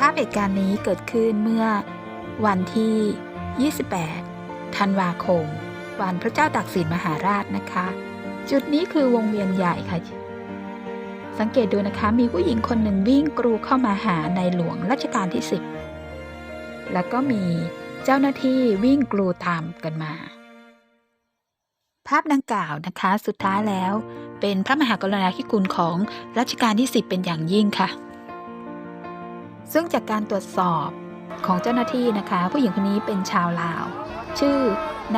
ภาพเหตุการณ์นี้เกิดขึ้นเมื่อวันที่ 28 ธันวาคม วันพระเจ้าตากสินมหาราชนะคะ จุดนี้คือวงเวียนใหญ่ค่ะ สังเกตดูนะคะ มีผู้หญิงคนหนึ่งวิ่งกรูเข้ามาหาในหลวงรัชกาลที่ 10 แล้วก็มีเจ้าหน้าที่วิ่งกรูตามกันมา ภาพดังกล่าวนะคะสุดท้ายแล้ว เป็นพระมหากรุณาธิคุณของรัชกาลที่ 10 เป็นอย่างยิ่งค่ะ ซึ่งจากการตรวจสอบของเจ้าหน้าที่นะคะ ผู้หญิงคนนี้เป็นชาวลาว ชื่อ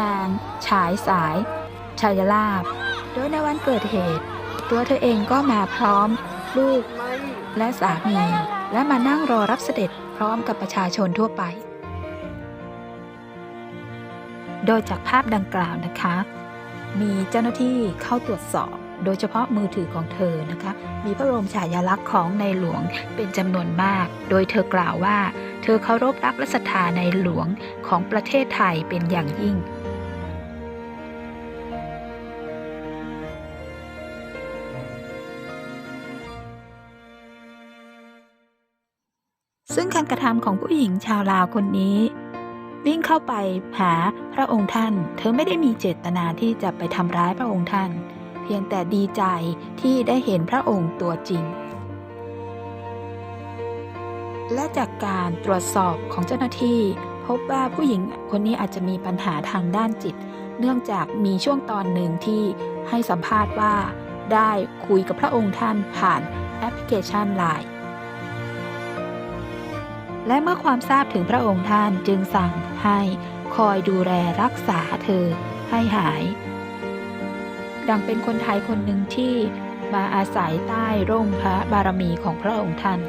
นางฉายสายชายลาบ โดยในวันเกิดเหตุ ตัวเธอเองก็มาพร้อมลูกและสามี และมานั่งรอรับเสด็จพร้อมกับประชาชนทั่วไป โดยจากภาพดังกล่าวนะคะ มีเจ้าหน้าที่เข้าตรวจสอบ โดยเฉพาะมือถือของเธอนะคะ มีพระบรมฉายาลักษณ์ของในหลวงเป็นจำนวนมาก โดยเธอกล่าวว่า เธอเคารพรักและศรัทธาในหลวงของประเทศไทยเป็นอย่างยิ่งซึ่งการกระทำของผู้หญิงชาวลาวคนนี้ วิ่งเข้าไปหาพระองค์ท่าน เธอไม่ได้มีเจตนาที่จะไปทำร้ายพระองค์ท่าน พียงแต่ดีใจที่ได้เห็นพระองค์ตัวจริง และจากการตรวจสอบของเจ้าหน้าที่ พบว่าผู้หญิงคนนี้อาจจะมีปัญหาทางด้านจิต เนื่องจากมีช่วงตอนหนึ่งที่ให้สัมภาษณ์ว่า ได้คุยกับพระองค์ท่านผ่านแอปพลิเคชันไลน์และเมื่อความทราบถึงพระองค์ท่านจึงสั่งให้คอยดูแลรักษาเธอให้หาย ดังเป็นคนไทยคนหนึ่งที่มาอาศัยใต้ร่มพระบารมีของพระองค์ท่าน